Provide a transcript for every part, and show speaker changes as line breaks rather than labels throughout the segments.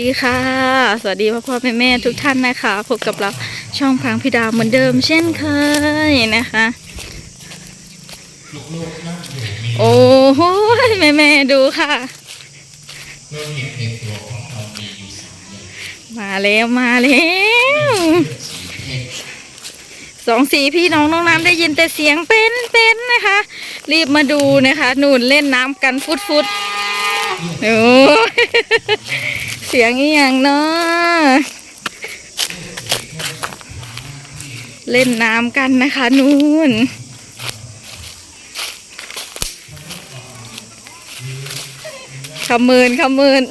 ดีค่ะ สวัสดีพ่อพ่อแม่แม่ทุกท่านนะคะ พบกับเราช่องพังพิดาเหมือนเดิมเช่นเคยนะคะ โอ้โหแม่แม่ดูค่ะ
มา
แล้วมาแล้ว
ส
องสีพี่น้องน้องน้ำได้ยินแต่เสียงเป็นเป็นนะคะ รีบมาดูนะคะ หนูนเล่นน้ำกันฟุดฟุดโอ้ สียงอีหยังเนาะเล่นน้ำกันนะคะนู่นขมืนขมืน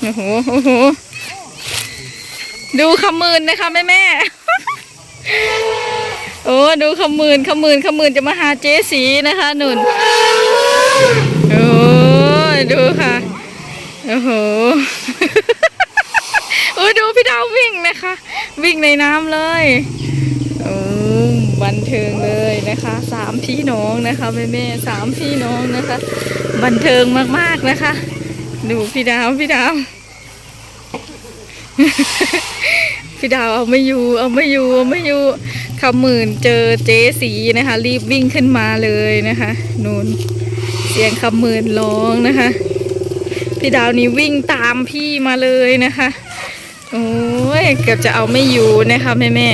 โอ้โหโอ้โหดูขมืนนะคะแม่แม่ โอ้ดูขมืนขมืนขมืนจะมาหาเจ๊สีนะคะหนุนโอ้ดูค่ะโอ้โหโอ้ดูพี่ดาววิ่งนะคะ วิ่งในน้ำเลยโอ้บันเทิงเลยนะคะสามพี่น้องนะคะแม่แม่ๆสามพี่น้องนะคะ บันเทิงมากๆนะคะ ดูพี่ดาวพี่ดาวพี่ดาวเอาไม่อยู่เอาไม่อยู่เอาไม่อยู่ ขมื่นเจอเจ๊สีนะคะ รีบวิ่งขึ้นมาเลยนะคะนูนเสียงขมื่นร้องนะคะ พี่ดาวนี่วิ่งตามพี่มาเลยนะคะ โอ้ยเกือบจะเอาไม่อยู่นะคะแม่แม่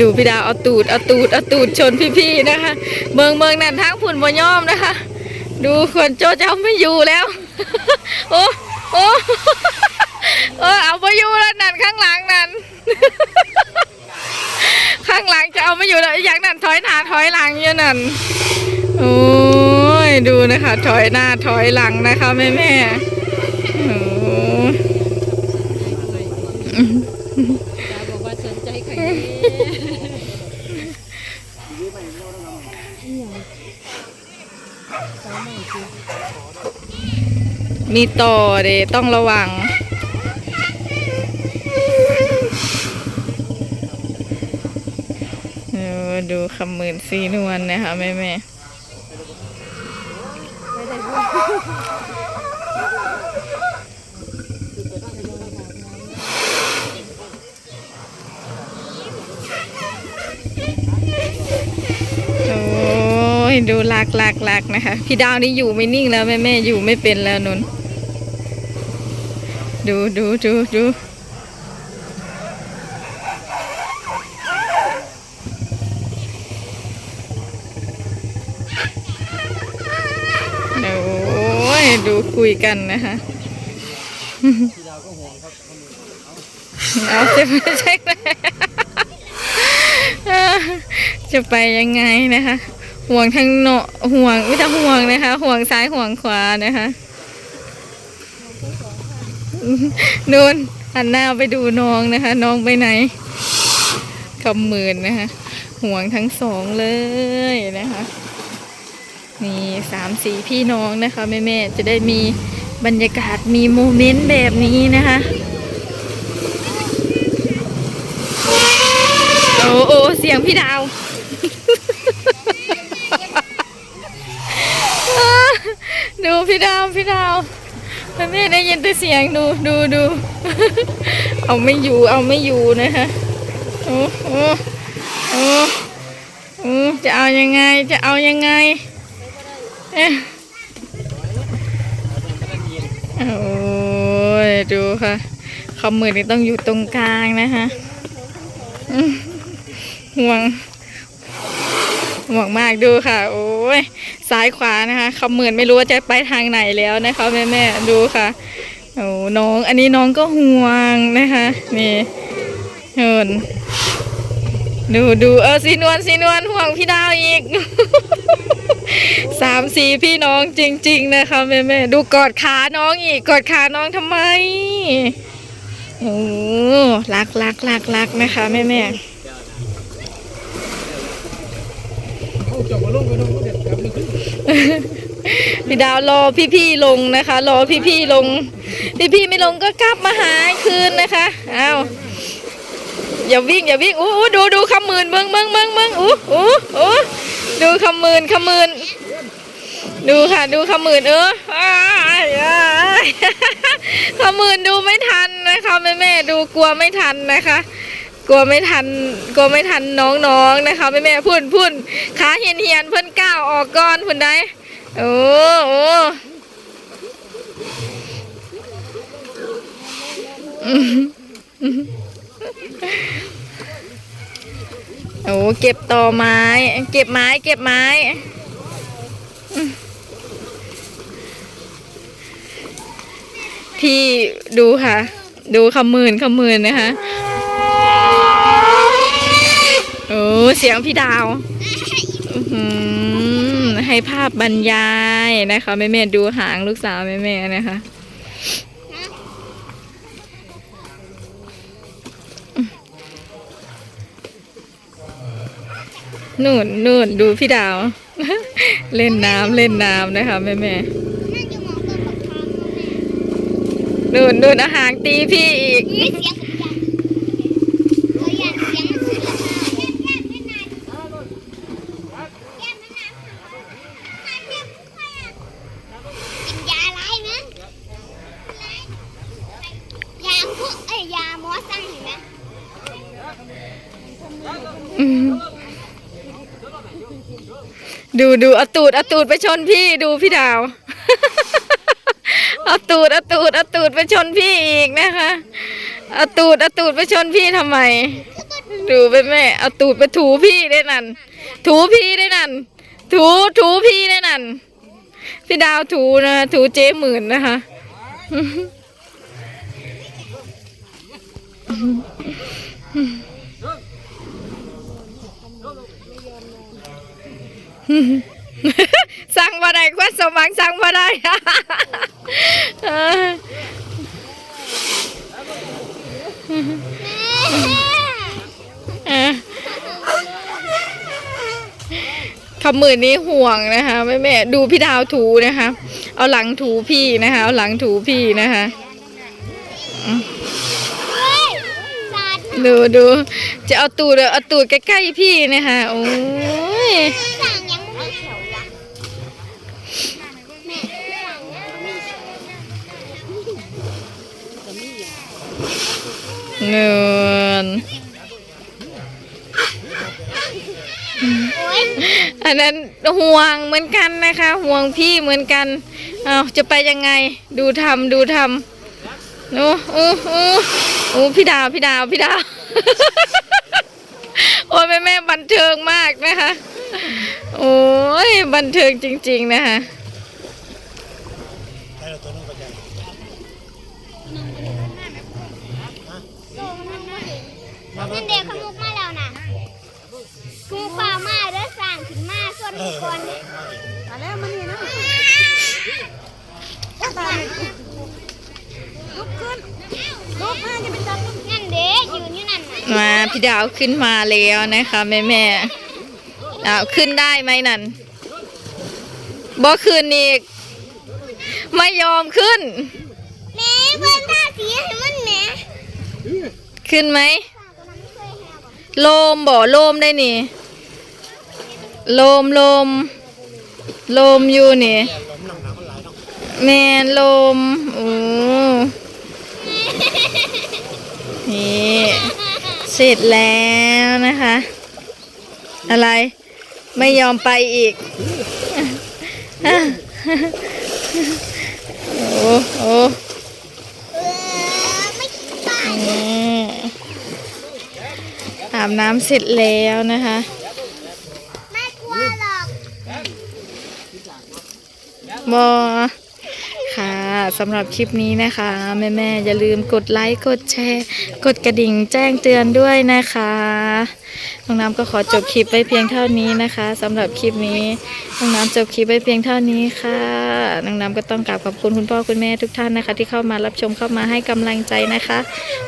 ดูพี่ดาวเอาตูดเอาตูดเอาตูดชนพี่ๆนะคะ เมืองเมืองนั่นทั้งผุนบ่ย่อมนะคะ ดูคนโจจะเอาไม่อยู่แล้ว โอ้โอ้เออเอาไปอยู่แล้วนั่นข้างหลังนั่นข้างหลังจะเอาไม่อยู่แล้วอย่างนั้นถอยหน้าถอยหลังอยู่นั่นโอ้ยดูนะคะ ถอยหน้าถอยหลังนะคะแม่แม่โอ้
บอกว่าสนใจใคร
มีต่อเดต้องระวัง ดูคำหมื่นสีนวลนะคะแม่แม่ ดูลักลักลักนะคะ พี่ดาวนี่อยู่ไม่นิ่งแล้วแม่แม่อยู่ไม่เป็นแล้วนุนดูดูดูดูโอ้ยดูคุยกันนะคะเอาจะไม่ใช่ไหมจะไปยังไงนะคะ ห่วงทางเนาะห่วงไม่ต้องห่วงนะคะ ห่วงซ้ายห่วงขวานะคะนูนหันหน้าไปดูน้องนะคะ น้องไปไหนคำหมื่นนะคะ ห่วงทั้งสองเลยนะคะนี่สามสี่พี่น้องนะคะแม่แม่ๆจะได้มีบรรยากาศมีโมเมนต์แบบนี้นะคะโอ้โอ้เสียงพี่ดาว ดูพี่ดาวพี่ดาวแม่แม่ได้ยินแต่เสียงดูดูดูเอาไม่อยู่เอาไม่อยู่นะคะโอ้โอ้โอ้โอ้จะเอายังไงจะเอายังไงเอ๊ะโอ้ยดูค่ะคำมือนี่ต้องอยู่ตรงกลางนะคะห่วง ห่วงมากดูค่ะ โอ้ยซ้ายขวานะคะคำเหมือนไม่รู้ว่าจะไปทางไหนแล้วนะคะแม่แม่ๆดูค่ะโอ้น้อง อันนี้น้องก็ห่วงนะคะ นี่เหินดูดูเออสีนวลสีนวลห่วงพี่ดาวอีกสามสี่พี่น้องจริง ๆ นะคะแม่แม่ๆดูกอดขาน้องอีกกอดขาน้องทำไมโอ้รักรักรักรักนะคะแม่แม่ๆ
เขาจะมาลงไปน้องก็เด็ดจับมันขึ้น
พี่ดาวรอพี่ๆลงนะคะ รอพี่ๆลง พี่ๆไม่ลงก็กลับมาหาคืนนะคะอ้าวอย่าวิ่งอย่าวิ่งอู้อู้ดูดูคำมื่นเบิ้งเบิ้งเบิ้งเบิ้งอู้อู้อู้ดูคำมื่นคำมื่นดูค่ะดูคำมื่นเอออ้ายอ้ายคำมื่นดูไม่ทันนะคะแม่แม่ดูกลัวไม่ทันนะคะ กลัวไม่ทันกลัวไม่ทันน้องๆนะคะแม่แม่พุ่นพุ่นขาเหียนเหียนเพิ่นก้าวออกก่อนพุ่นได้โอ้โอ้โอ้เก็บต่อไม้ เก็บไม้ เก็บไม้อืมพี่ดูค่ะ ดูคำหมื่นคำหมื่นนะคะ โอ้ เสียงพี่ดาวอื้อหือให้ภาพบรรยายนะคะแม่แม่ๆดูหางลูกสาวแม่แม่ๆนะคะนู่นนู่นดูพี่ดาว เล่นน้ำเล่นน้ำนะคะแม่แม่ๆนู่นนู่นอาหารตีพี่อีก
เสียงกับยาเขาอยากเสียงมันสุดละค่ะแย่แย่ไม่นานแย่ไม่นานหาเจ็บใครอะกินยาอะไรนะยาพวกเอ้ยยาหมอสั่งเห็นไหม
อืม ดูดูเอาตูดเอาตูดไปชนพี่ดูพี่ดาวเอาตูดเอาตูดเอาตูดไปชนพี่อีกนะคะเอาตูดเอาตูดไปชนพี่ทำไม ดูไปแม่เอาตูดไปถูพี่ได้นั่น ถูพี่ได้นั่น ถูถูพี่ได้นั่น พี่ดาวถูนะถูเจ๊หมื่นนะคะ สั่งบ่ได้ควันสมหวังสั่งบ่ได้คำมือนี้ห่วงนะคะแม่แม่ดูพี่ดาวถูนะคะ เอาหลังถูพี่นะคะเอาหลังถูพี่นะคะ
ดู
ดูจะเอาตูดเอาตูดใกล้ๆพี่นะคะโอ้ย
สั่งยังไม่เขียวละแม่สั่งยังไม่เขียว
เงิน
อั
นนั้นห่วงเหมือนกันนะคะ ห่วงพี่เหมือนกันเอาจะไปยังไงดูทำดูทำโอ้โอ้โอ้โอ้พี่ดาวพี่ดาวพี่ดาวโอ้ยแม่แม่บันเทิงมากนะคะ โอ้ยบันเทิงจริง ๆ นะคะ
นั่นเด็กขมุกมาแล้วนะขมุกฟ้ามาเด้อสั่งขึ้นมาส่วนบุคคลมาแล้วมันนี่นะลุกขึ้นลุกมาจะเป็นจับนั่นเด็กยืนอยู่นั่นน่ะ
มาพี่ดาวขึ้นมาแล้วนะคะแม่แม่ๆอ้าวขึ้นได้ไหมนั่นบ่ขึ้นอีกไม่ยอมขึ้น
แม่เบิ่งท่าสีให้มันแหม่
ขึ้นไหม โลมบ่โลมได้นี่ โลมโลมโลมอยู่นี่แมนโลมโอ้นี่เสร็จแล้วนะคะ อะไรไม่ยอมไปอีก โอ้โอ้
เออไม่คิดว่า
อืมอา บน้ำเสร็จแล้วนะคะ
ไม่กลัวหรอก
บอค่ะ สำหรับคลิปนี้นะคะ แม่ๆอย่าลืมกดไลค์กดแชร์ กดกระดิ่งแจ้งเตือนด้วยนะคะน้องน้ำก็ขอจบคลิปไว้เพียงเท่านี้นะคะสำหรับคลิปนี้น้องน้ำจบคลิปไว้เพียงเท่านี้ค่ะน้องน้ำก็ต้องกราบขอบคุณคุณพ่อคุณแม่ทุกท่านนะคะ ที่เข้ามารับชมเข้ามาให้กำลังใจนะคะ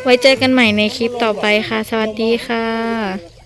ไว้เจอกันใหม่ในคลิปต่อไปค่ะ สวัสดีค่ะ